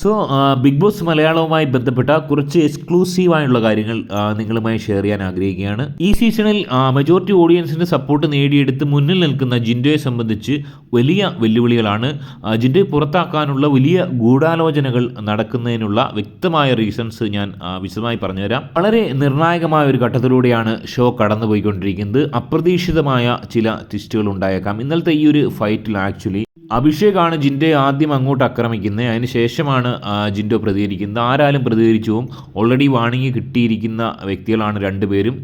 So big boss മലയാളവുമായി ബന്ധപ്പെട്ട കുറച്ച് എക്സ്ക്ലൂസീവായുള്ള കാര്യങ്ങൾ നിങ്ങളുമായി ഷെയർ ചെയ്യാൻ ആഗ്രഹിക്കുകയാണ്. ഈ സീസണിൽ മെജോറിറ്റി ഓഡിയൻസിന്റെ സപ്പോർട്ട് നേടിയെടുത്ത് മുന്നിൽ നിൽക്കുന്ന ജിൻഡോയെ സംബന്ധിച്ച് വലിയ വെല്ലുവിളികളാണ്. ജിൻഡോയെ പുറത്താക്കാനുള്ള വലിയ ഗൂഢാലോചനകൾ നടക്കുന്നതിനുള്ള വ്യക്തമായ റീസൺസ് ഞാൻ വിശദമായി പറഞ്ഞുതരാം. വളരെ നിർണായകമായ ഒരു ഘട്ടത്തിലൂടെയാണ് ഷോ കടന്നുപോയിക്കൊണ്ടിരിക്കുന്നത്. അപ്രതീക്ഷിതമായ ചില ട്വിസ്റ്റുകൾ ഉണ്ടായേക്കാം. ഇന്നലത്തെ ഈ ഒരു ഫൈറ്റിൽ ആക്ച്വലി അഭിഷേക് ആണ് ജിൻഡോയെ ആദ്യം അങ്ങോട്ട് ആക്രമിക്കുന്നത്. അതിന് ശേഷമാണ് ആ, ജിൻഡോ പ്രതികരിക്കുന്നത്? ആരാലും പ്രതികരിച്ചുവും ഓൾറെഡി വാണിംഗ് കിട്ടിയിരിക്കുന്ന വ്യക്തികളാണ് രണ്ടുപേരും.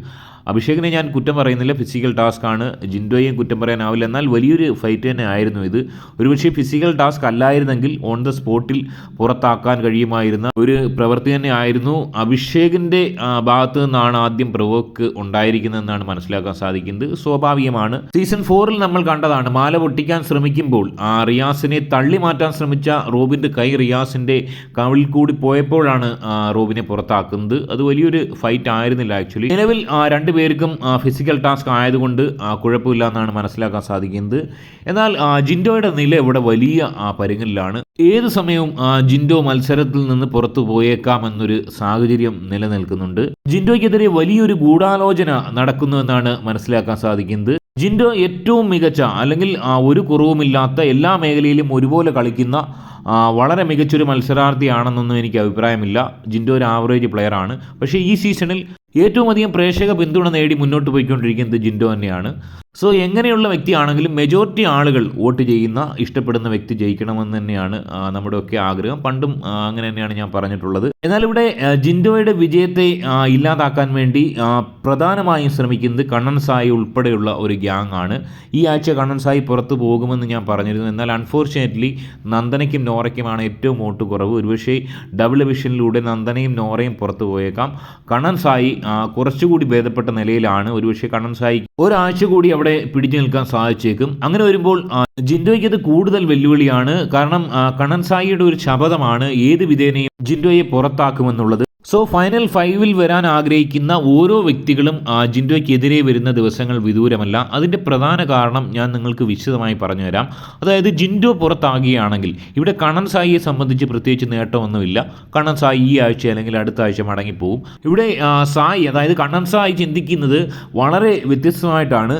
അഭിഷേകിനെ ഞാൻ കുറ്റം പറയുന്നില്ല. ഫിസിക്കൽ ടാസ്ക് ആണ്. ജിൻഡോയെയും കുറ്റം പറയാനാവില്ല. എന്നാൽ വലിയൊരു ഫൈറ്റ് തന്നെ ആയിരുന്നു ഇത്. ഒരുപക്ഷെ ഫിസിക്കൽ ടാസ്ക് അല്ലായിരുന്നെങ്കിൽ ഓൺ ദ സ്പോട്ടിൽ പുറത്താക്കാൻ കഴിയുമായിരുന്ന ഒരു പ്രവൃത്തി തന്നെ ആയിരുന്നു അഭിഷേകിന്റെ ഭാഗത്തു നിന്നാണ് ആദ്യം പ്രവോക്ക് ഉണ്ടായിരിക്കുന്നതെന്നാണ് മനസ്സിലാക്കാൻ സാധിക്കുന്നത്. സ്വാഭാവികമാണ്. സീസൺ ഫോറിൽ നമ്മൾ കണ്ടതാണ് മാല പൊട്ടിക്കാൻ ശ്രമിക്കുമ്പോൾ ആ റിയാസിനെ തള്ളി മാറ്റാൻ ശ്രമിച്ച റോബിന്റെ കൈ റിയാസിന്റെ കവിളിൽ കൂടി പോയപ്പോഴാണ് റോബിനെ പുറത്താക്കുന്നത്. അത് വലിയൊരു ഫൈറ്റ് ആയിരുന്നില്ല ആക്ച്വലി നിലവിൽ ആ, രണ്ടുപേർക്കും ഫിസിക്കൽ ടാസ്ക് ആയതുകൊണ്ട് കുഴപ്പമില്ല എന്നാണ് മനസ്സിലാക്കാൻ സാധിക്കുന്നത്. എന്നാൽ ജിൻഡോയുടെ നില ഇവിടെ വലിയ പരുങ്ങലിലാണ് ഏത് സമയവും ജിൻഡോ മത്സരത്തിൽ നിന്ന് പുറത്തു പോയേക്കാം എന്നൊരു സാഹചര്യം നിലനിൽക്കുന്നുണ്ട്. ജിൻഡോയ്ക്കെതിരെ വലിയൊരു ഗൂഢാലോചന നടക്കുന്നു എന്നാണ് മനസ്സിലാക്കാൻ സാധിക്കുന്നത്. ജിൻഡോ ഏറ്റവും മികച്ച അല്ലെങ്കിൽ ഒരു കുറവുമില്ലാത്ത എല്ലാ മേഖലയിലും ഒരുപോലെ കളിക്കുന്ന വളരെ മികച്ചൊരു മത്സരാർത്ഥിയാണെന്നൊന്നും എനിക്ക് അഭിപ്രായമില്ല. ജിൻഡോ ഒരു ആവറേജ് പ്ലെയറാണ് പക്ഷേ ഈ സീസണിൽ ഏറ്റവും അധികം പ്രേക്ഷക പിന്തുണ നേടി മുന്നോട്ട് പോയിക്കൊണ്ടിരിക്കുന്നത് ജിൻഡോ തന്നെയാണ്. സോ എങ്ങനെയുള്ള വ്യക്തിയാണെങ്കിലും മെജോറിറ്റി ആളുകൾ വോട്ട് ചെയ്യുന്ന ഇഷ്ടപ്പെടുന്ന വ്യക്തി ജയിക്കണമെന്ന് തന്നെയാണ് നമ്മുടെ ഒക്കെ ആഗ്രഹം. പണ്ടും അങ്ങനെ തന്നെയാണ് ഞാൻ പറഞ്ഞിട്ടുള്ളത്. എന്നാൽ ഇവിടെ ജിൻഡോയുടെ വിജയത്തെ ഇല്ലാതാക്കാൻ വേണ്ടി പ്രധാനമായും ശ്രമിക്കുന്നത് കണ്ണൻ സായി ഉൾപ്പെടെയുള്ള ഒരു ഗ്യാങ് ആണ്. ഈ ആഴ്ച കണ്ണൻ സായി പുറത്തു പോകുമെന്ന് ഞാൻ പറഞ്ഞിരുന്നു. എന്നാൽ അൺഫോർച്ചുനേറ്റ്ലി നന്ദനയ്ക്കും നോറയ്ക്കുമാണ് ഏറ്റവും വോട്ട് കുറവ്. ഒരുപക്ഷേ ഡബിൾ ഡിവിഷനിലൂടെ നന്ദനയും നോറയും പുറത്തു പോയേക്കാം. കണ്ണൻ സായി കുറച്ചുകൂടി ഭേദപ്പെട്ട നിലയിലാണ്. ഒരുപക്ഷെ കണ്ണൻ സായി ഒരാഴ്ച കൂടി അവിടെ പിടിച്ചു നിൽക്കാൻ സാധിച്ചേക്കും. അങ്ങനെ വരുമ്പോൾ ജിൻഡോയ്ക്ക് അത് കൂടുതൽ വെല്ലുവിളിയാണ്. കാരണം കണ്ണൻ സായിയുടെ ഒരു ശപഥമാണ്. ഏത് വിധേനയും ജിൻഡോയെ പുറത്താക്കുമെന്നുള്ളത് സോ ഫൈനൽ ഫൈവിൽ വരാൻ ആഗ്രഹിക്കുന്ന ഓരോ വ്യക്തികളും ജിൻഡോയ്ക്കെതിരെ വരുന്ന ദിവസങ്ങൾ വിദൂരമല്ല. അതിന്റെ പ്രധാന കാരണം ഞാൻ നിങ്ങൾക്ക് വിശദമായി പറഞ്ഞു തരാം അതായത് ജിൻഡോ പുറത്താകുകയാണെങ്കിൽ ഇവിടെ കണ്ണൻ സായിയെ സംബന്ധിച്ച് പ്രത്യേകിച്ച് നേട്ടമൊന്നുമില്ല. കണ്ണൻ സായി ഈ ആഴ്ച അല്ലെങ്കിൽ അടുത്ത ആഴ്ച മടങ്ങിപ്പോവും. ഇവിടെ സായി അതായത് കണ്ണൻ സായി ചിന്തിക്കുന്നത് വളരെ വ്യത്യസ്തമായിട്ടാണ്.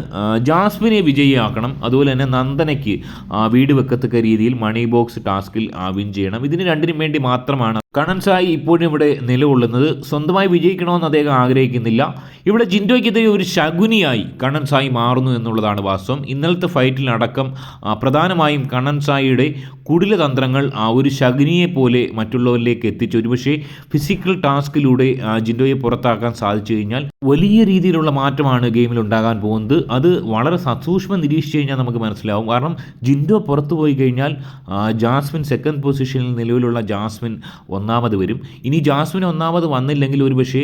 ജാസ്മിനെ വിജയിയാക്കണം. അതുപോലെ തന്നെ നന്ദനയ്ക്ക് വീട് വെക്കത്തക്ക രീതിയിൽ മണി ബോക്സ് ടാസ്കിൽ വിൻ ചെയ്യണം. ഇതിന് രണ്ടിനും വേണ്ടി മാത്രമാണ് കണ്ണൻ സായി ഇപ്പോഴും ഇവിടെ നിലകൊള്ളുന്നത് സ്വന്തമായി വിജയിക്കണമെന്ന് അദ്ദേഹം ആഗ്രഹിക്കുന്നില്ല. ഇവിടെ ജിൻഡോയ്ക്കെതിരെ ഒരു ശകുനിയായി കണ്ണൻ സായി മാറുന്നു എന്നുള്ളതാണ് വാസ്തവം. ഇന്നലത്തെ ഫൈറ്റിലടക്കം പ്രധാനമായും കണ്ണൻ സായിയുടെ കുടില തന്ത്രങ്ങൾ ആ ഒരു ശകുനിയെ പോലെ മറ്റുള്ളവരിലേക്ക് എത്തിച്ചു. ഒരുപക്ഷെ ഫിസിക്കൽ ടാസ്കിലൂടെ ജിൻഡോയെ പുറത്താക്കാൻ സാധിച്ചു കഴിഞ്ഞാൽ വലിയ രീതിയിലുള്ള മാറ്റമാണ് ഗെയിമിൽ ഉണ്ടാകാൻ പോകുന്നത്. അത് വളരെ സസൂക്ഷ്മം നിരീക്ഷിച്ചു കഴിഞ്ഞാൽ നമുക്ക് മനസ്സിലാവും. കാരണം ജിൻഡോ പുറത്തു പോയി കഴിഞ്ഞാൽ ജാസ്മിൻ സെക്കൻഡ് പൊസിഷനിൽ നിലവിലുള്ള ജാസ്മിൻ ഒന്നാമത് വരും. ഇനി ജാസ്മിൻ ഒന്നാമത് വന്നില്ലെങ്കിൽ ഒരു പക്ഷേ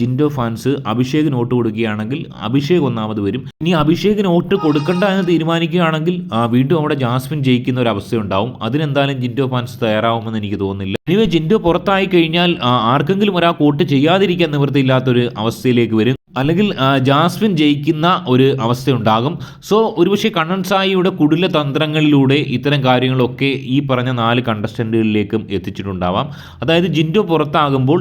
ജിൻഡോ ഫാൻസ് അഭിഷേകിന് വോട്ട് കൊടുക്കുകയാണെങ്കിൽ അഭിഷേക് ഒന്നാമത് വരും. ഇനി അഭിഷേകിന് വോട്ട് കൊടുക്കണ്ട എന്ന് തീരുമാനിക്കുകയാണെങ്കിൽ വീണ്ടും അവിടെ ജാസ്മിൻ ജയിക്കുന്ന ഒരു അവസ്ഥയുണ്ടാവും. അതിനെന്തായാലും ജിൻഡോ ഫാൻസ് തയ്യാറാവുമെന്ന് എനിക്ക് തോന്നുന്നില്ല. ഇനി ജിൻഡോ പുറത്തായി കഴിഞ്ഞാൽ ആർക്കെങ്കിലും ഒരാൾ കോട്ട് ചെയ്യാതിരിക്കാൻ നിവൃത്തിയില്ലാത്തൊരു അവസ്ഥയിലേക്ക് വരും. അല്ലെങ്കിൽ ജാസ്മിൻ ജയിക്കുന്ന ഒരു അവസ്ഥയുണ്ടാകും. സോ ഒരുപക്ഷെ കണ്ണൻ സായിയുടെ കുടില തന്ത്രങ്ങളിലൂടെ ഇത്തരം കാര്യങ്ങളൊക്കെ ഈ പറഞ്ഞ നാല് കണ്ടസ്റ്റന്റുകളിലേക്കും എത്തിച്ചിട്ടുണ്ടാവാം. അതായത് ജിൻഡോ പുറത്താകുമ്പോൾ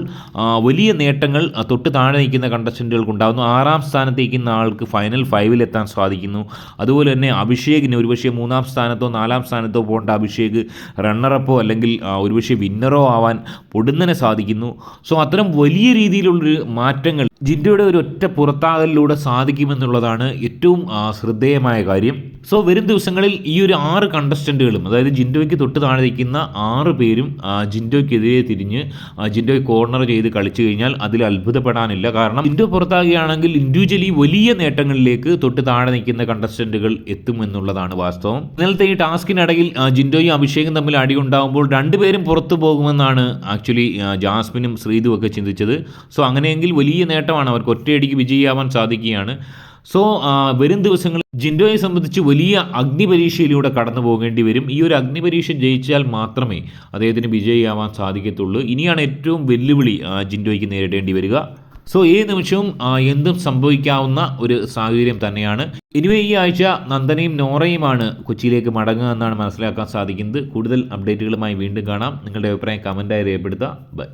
വലിയ നേട്ടങ്ങൾ തൊട്ട് താഴെ നിൽക്കുന്ന കണ്ടസ്റ്റന്റുകൾക്ക് ഉണ്ടാകുന്നു ആറാം നിൽക്കുന്ന ആൾക്ക് ഫൈനൽ ഫൈവിൽ എത്താൻ സാധിക്കുന്നു. അതുപോലെ തന്നെ അഭിഷേകിന് ഒരുപക്ഷെ മൂന്നാം സ്ഥാനത്തോ നാലാം സ്ഥാനത്തോ പോകേണ്ട അഭിഷേക് റണ്ണറപ്പോ അല്ലെങ്കിൽ ഒരുപക്ഷെ വിന്നറോ ആവാൻ പൊടുന്നനെ സാധിക്കുന്നു. സോ അത്തരം വലിയ രീതിയിലുള്ളൊരു മാറ്റങ്ങൾ ജിൻഡോയുടെ ഒരു ഒറ്റ പുറത്താകലിലൂടെ സാധിക്കുമെന്നുള്ളതാണ് ഏറ്റവും ശ്രദ്ധേയമായ കാര്യം. സോ വരും ദിവസങ്ങളിൽ ഈ ഒരു ആറ് കണ്ടസ്റ്റന്റുകളും അതായത് ജിൻഡോയ്ക്ക് തൊട്ട് താഴെ നിൽക്കുന്ന ആറ് പേരും ജിൻഡോയ്ക്കെതിരെ തിരിഞ്ഞ് ആ, കോർണർ ചെയ്ത് കളിച്ചു കഴിഞ്ഞാൽ അതിൽ അത്ഭുതപ്പെടാനില്ല. കാരണം ജിൻഡോ പുറത്താകുകയാണെങ്കിൽ ഇൻഡിവിജ്വലി വലിയ നേട്ടങ്ങളിലേക്ക് തൊട്ട് താഴെ നിൽക്കുന്ന കണ്ടസ്റ്റന്റുകൾ എത്തുമെന്നുള്ളതാണ് വാസ്തവം. ഇന്നലത്തെ ഈ ടാസ്കിനിടയിൽ ജിൻഡോയും അഭിഷേകും തമ്മിൽ അടിയുണ്ടാകുമ്പോൾ രണ്ടുപേരും പുറത്തു പോകുമെന്നാണ് ആക്ച്വലി ജാസ്മിനും ശ്രീതുവൊക്കെ ചിന്തിച്ചത്. സോ അങ്ങനെയെങ്കിൽ വലിയ നേട്ടമാണ് അവർക്ക് ഒറ്റയടിക്ക് വിജയിയാവാൻ സാധിക്കുകയാണ്. സോ വരും ദിവസങ്ങളിൽ ജിൻഡോയെ സംബന്ധിച്ച് വലിയ അഗ്നിപരീക്ഷയിലൂടെ കടന്നു പോകേണ്ടി വരും. ഈ ഒരു അഗ്നിപരീക്ഷ ജയിച്ചാൽ മാത്രമേ അദ്ദേഹത്തിന് വിജയിയാവാൻ സാധിക്കത്തുള്ളൂ. ഇനിയാണ് ഏറ്റവും വെല്ലുവിളി ജിൻഡോയ്ക്ക് നേരിടേണ്ടി വരിക. സോ ഏത് നിമിഷവും എന്തും സംഭവിക്കാവുന്ന ഒരു സാഹചര്യം തന്നെയാണ്. ഇനിവേ ഈ ആഴ്ച നന്ദനയും നോറയുമാണ് കൊച്ചിയിലേക്ക് മടങ്ങുക എന്നാണ് മനസ്സിലാക്കാൻ സാധിക്കുന്നത്. കൂടുതൽ അപ്ഡേറ്റുകളുമായി വീണ്ടും കാണാം. നിങ്ങളുടെ അഭിപ്രായം കമന്റായി രേഖപ്പെടുത്തുക. ബൈ